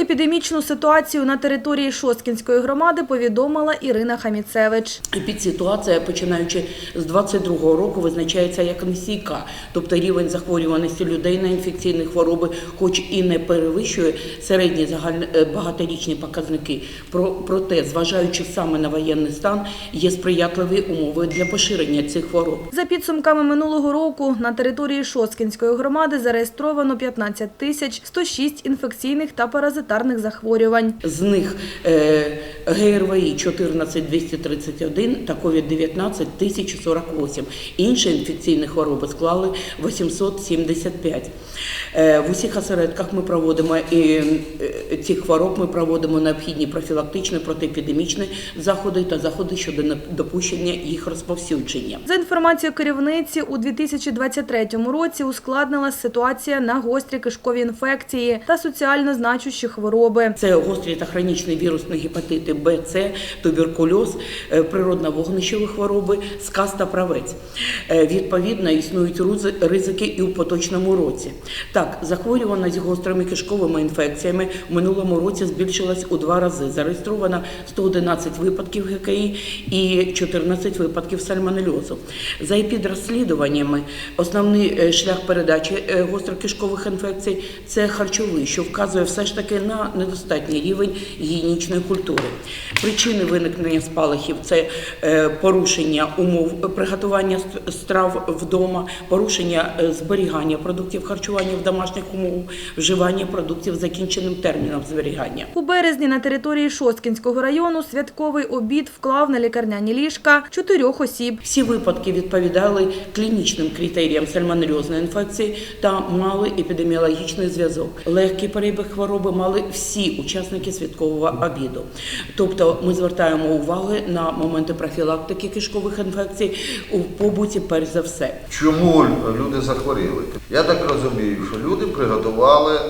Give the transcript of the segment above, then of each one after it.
епідемічну ситуацію на території Шосткінської громади повідомила Ірина Хаміцевич. Епідситуація, починаючи з 22-го року, визначається як нестійка, тобто рівень захворюваності людей на інфекційні хвороби, хоч і не перевищує середні е, багаторічні показники. Про- Проте, зважаючи саме на воєнний стан, є сприятливі умови для поширення цих хвороб. За підсумками минулого року на території Шосткінської громади зареєстровано 15 тисяч 106 інфекційних та паразитарних захворювань. З них е, ГРВІ 14231 та COVID-19 1048. Інші інфекційні хвороби склали 875. Е, в усіх осередках ми проводимо і, е, цих хвороб ми проводимо необхідні профілактичні протиепідемічні заходи та заходи щодо недопущення їх розповсюдження. За інформацією керівниці, у 2023 році ускладнилась ситуація на гострі кишкові інфекції та соціально значущі хвороби. Це гострі та хронічні вірусні гепатити Б, С, туберкульоз, е, природно-вогнищові хвороби, сказ та правець. Е, Відповідно, існують ризики і у поточному році. Так, захворюваність гострими кишковими інфекціями в минулому році збільшилась у два рази. Зареєстровано 111 випадків ГКІ і 14 випадків сальмонельозу. За епідрозслідуваннями, основний е, шлях передачі гострокишкових інфекцій це харчовий, що вказує все ж таки на недостатній рівень гігієнічної культури. Причини виникнення спалахів це е, порушення умов приготування страв вдома, порушення е, зберігання продуктів харчування в домашніх умовах, вживання продуктів з закінченим терміном зберігання. У березні на території Шосткінського району святковий обід вклав на лікарняні ліжка чотирьох осіб. Всі випадки відповідали клінічним критеріям сальмонельозної інфекції та мали епідеміологічний зв'язок. Легкий перебіг хвороби мали всі учасники святкового обіду. Тобто ми звертаємо увагу на моменти профілактики кишкових інфекцій у побуті, перш за все. Чому люди захворіли? Я так розумію, що люди приготували е,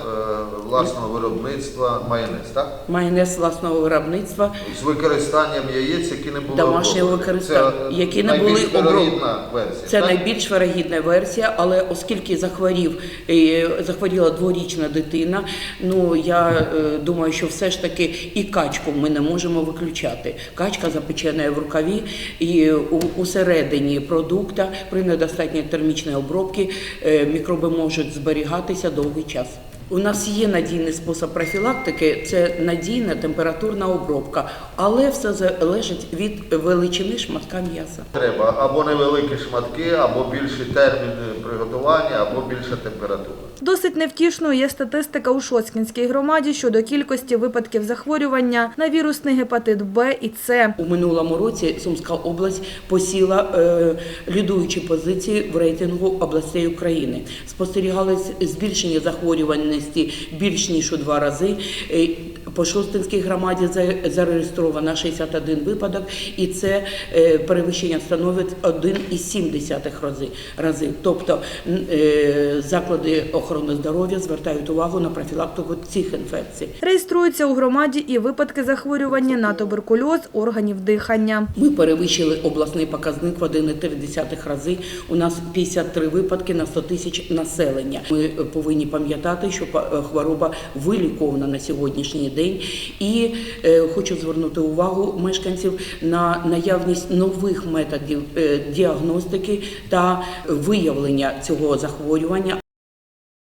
власного виробництва майонез, так? Майонез власного виробництва З використанням яєць, які не були Домашнього оброблені. використання, Це які не були найбільш оброблені. вірогідна версія. Це так? найбільш вирогідна версія, але оскільки захворів е, захворіла дворічна дитина, ну я е, думаю, що все ж таки і качку ми не можемо виключати. Качка запечена в рукаві і у, усередині продукта при недостатній термічної обробки е, мікроби можуть зберігатися довгий час. У нас є надійний спосіб профілактики, це надійна температурна обробка, але все залежить від величини шматка м'яса. Треба або невеликі шматки, або більші терміни приготування, або більша температура. Досить невтішною є статистика у Шоцкінській громаді щодо кількості випадків захворювання на вірусний гепатит Б і С. У минулому році Сумська область посіла е, лідуючі позиції в рейтингу областей України. Спостерігалось збільшення захворюваності більш ніж у два рази. По Шостинській громаді за- зареєстровано 61 випадок, і це е, перевищення становить 1,7 рази. Тобто е, заклади охорони здоров'я звертають увагу на профілактику цих інфекцій. Реєструються у громаді і випадки захворювання на туберкульоз органів дихання. Ми перевищили обласний показник в 1,3 рази. У нас 53 випадки на 100 тисяч населення. Ми повинні пам'ятати, що е, хвороба вилікована на сьогоднішній день. І е, хочу звернути увагу мешканців на наявність нових методів е, діагностики та виявлення цього захворювання.